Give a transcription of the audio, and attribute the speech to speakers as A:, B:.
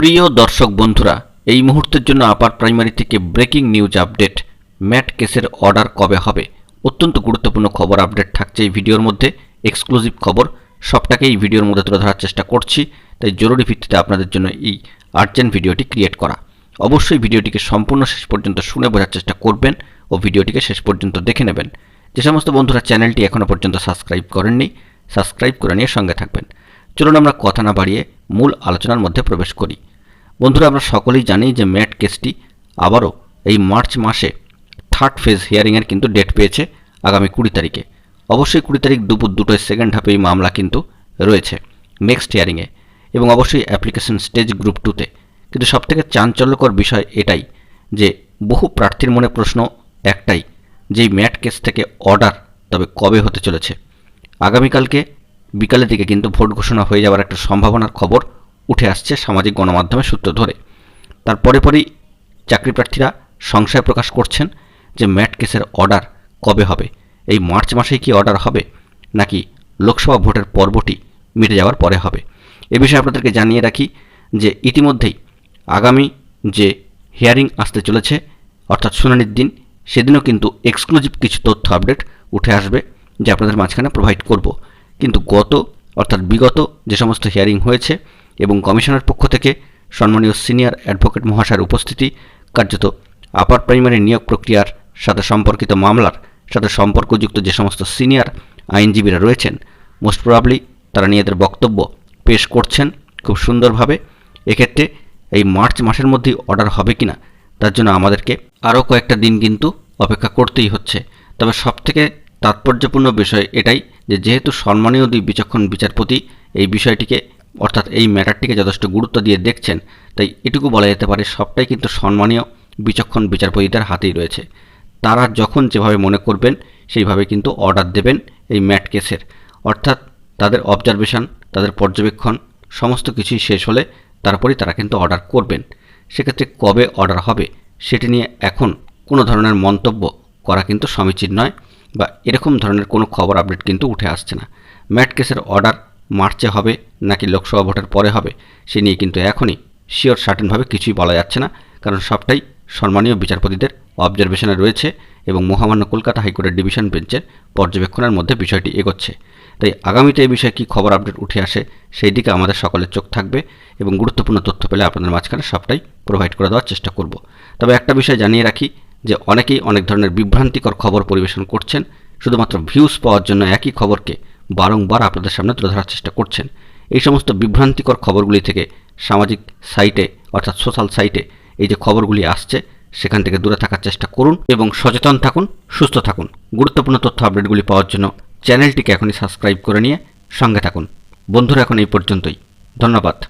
A: প্রিয় দর্শক বন্ধুরা, এই মুহূর্তের জন্য আপার প্রাইমারি থেকে ব্রেকিং নিউজ আপডেট। ম্যাট কেসের অর্ডার কবে হবে? অত্যন্ত গুরুত্বপূর্ণ খবর আপডেট থাকছে এই ভিডিওর মধ্যে। এক্সক্লুসিভ খবর, সবটাকে এই ভিডিওর মধ্যে তুলে ধরার চেষ্টা করছি। তাই জরুরি ভিত্তিতে আপনাদের জন্য এই আর্জেন্ট ভিডিওটি ক্রিয়েট করা। অবশ্যই ভিডিওটিকে সম্পূর্ণ শেষ পর্যন্ত শুনে বোঝার চেষ্টা করবেন ও ভিডিওটিকে শেষ পর্যন্ত দেখে নেবেন। যে সমস্ত বন্ধুরা চ্যানেলটি এখনও পর্যন্ত সাবস্ক্রাইব করেননি, সাবস্ক্রাইব করে নিয়ে সঙ্গে থাকবেন। চলুন আমরা কথা না বাড়িয়ে মূল আলোচনার মধ্যে প্রবেশ করি। বন্ধুরা, আমরা সকলেই জানি যে ম্যাট কেসটি আবারও এই মার্চ মাসে থার্ড ফেজ হিয়ারিংয়ের কিন্তু ডেট পেয়েছে আগামী কুড়ি তারিখে। অবশ্যই কুড়ি তারিখ দুপুর দুটোয় সেকেন্ড হাফে এই মামলা কিন্তু রয়েছে নেক্সট হিয়ারিংয়ে এবং অবশ্যই অ্যাপ্লিকেশন স্টেজ গ্রুপ টুতে কিন্তু সবথেকে চাঞ্চল্যকর বিষয় এটাই যে বহু প্রার্থীর মনে প্রশ্ন একটাই, যে ম্যাট কেস থেকে অর্ডার তবে কবে হতে চলেছে? আগামীকালকে বিকালের দিকে কিন্তু ভোট ঘোষণা হয়ে যাওয়ার একটা সম্ভাবনার খবর উঠে আসছে সামাজিক গণমাধ্যমের সূত্র ধরে। তার পরে পরেই চাকরি প্রার্থীরা সংশয় প্রকাশ করছেন যে ম্যাট কেসের অর্ডার কবে হবে? এই মার্চ মাসেই কি অর্ডার হবে? নাকি লোকসভা ভোটের পর্বটি মিটে যাওয়ার পরে হবে? এ বিষয়ে আপনাদেরকে জানিয়ে রাখি যে ইতিমধ্যেই আগামী যে হিয়ারিং আসতে চলেছে, অর্থাৎ শুনানির দিন, সেদিনও কিন্তু এক্সক্লুসিভ কিছু তথ্য আপডেট উঠে আসবে যা আপনাদের মাঝখানে প্রোভাইড করব। কিন্তু গত, অর্থাৎ বিগত যে সমস্ত হিয়ারিং হয়েছে এবং কমিশনের পক্ষ থেকে সম্মানীয় সিনিয়র অ্যাডভোকেট মহাশয়ের উপস্থিতি কার্যত আপার প্রাইমারি নিয়োগ প্রক্রিয়ার সাথে সম্পর্কিত মামলার সাথে সম্পর্কযুক্ত যে সমস্ত সিনিয়র আইনজীবীরা রয়েছেন মোস্ট প্রবাবলি তারা নিজেদের বক্তব্য পেশ করছেন খুব সুন্দরভাবে। এক্ষেত্রে এই মার্চ মাসের মধ্যেই অর্ডার হবে কিনা, তার জন্য আমাদেরকে আরও কয়েকটা দিন কিন্তু অপেক্ষা করতেই হচ্ছে। তবে সবথেকে তাৎপর্যপূর্ণ বিষয় এটাই যে, যেহেতু সম্মানীয় দুই বিচক্ষণ বিচারপতি এই বিষয়টিকে অর্থাৎ এই ম্যাটারটিকে যথেষ্ট গুরুত্ব দিয়ে দেখছেন, তাই এটুকু বলা যেতে পারে সবটাই কিন্তু সম্মানীয় বিচক্ষণ বিচারপতিদের হাতেই রয়েছে। তারা যখন যেভাবে মনে করবেন, সেইভাবে কিন্তু অর্ডার দেবেন এই ম্যাট কেসের। অর্থাৎ তাদের অবজারভেশন, তাদের পর্যবেক্ষণ, সমস্ত কিছুই শেষ হলে তারপরেই তারা কিন্তু অর্ডার করবেন। সেক্ষেত্রে কবে অর্ডার হবে, সেটি নিয়ে এখন কোনো ধরনের মন্তব্য করা কিন্তু সমীচীন নয় বা এরকম ধরনের কোনো খবর আপডেট কিন্তু উঠে আসছে না। ম্যাট কেসের অর্ডার মার্চে হবে নাকি লোকসভা ভোটের পরে হবে, সে নিয়ে কিন্তু এখনই শিওর সার্টেনভাবে কিছুই বলা যাচ্ছে না, কারণ সবটাই সম্মানীয় বিচারপতিদের অবজারভেশনে রয়েছে এবং মহামান্য কলকাতা হাইকোর্টের ডিভিশন বেঞ্চের পর্যবেক্ষণের মধ্যে বিষয়টি এগোচ্ছে। তাই আগামীতে এই বিষয়ে কী খবর আপডেট উঠে আসে সেই দিকে আমাদের সকলের চোখ থাকবে এবং গুরুত্বপূর্ণ তথ্য পেলে আপনাদের মাঝখানে সবটাই প্রোভাইড করে দেওয়ার চেষ্টা করব। তবে একটা বিষয় জানিয়ে রাখি যে অনেকেই অনেক ধরনের বিভ্রান্তিকর খবর পরিবেশন করছেন, শুধুমাত্র ভিউজ পাওয়ার জন্য একই খবরকে বারংবার আপনাদের সামনে তুলে ধরার চেষ্টা করছেন। এই সমস্ত বিভ্রান্তিকর খবরগুলি থেকে সামাজিক সাইটে, অর্থাৎ সোশ্যাল সাইটে এই যে খবরগুলি আসছে, সেখান থেকে দূরে থাকার চেষ্টা করুন এবং সচেতন থাকুন, সুস্থ থাকুন। গুরুত্বপূর্ণ তথ্য আপডেটগুলি পাওয়ার জন্য চ্যানেলটিকে এখনই সাবস্ক্রাইব করে নিয়ে সঙ্গে থাকুন। বন্ধুরা, এখন এই পর্যন্তই। ধন্যবাদ।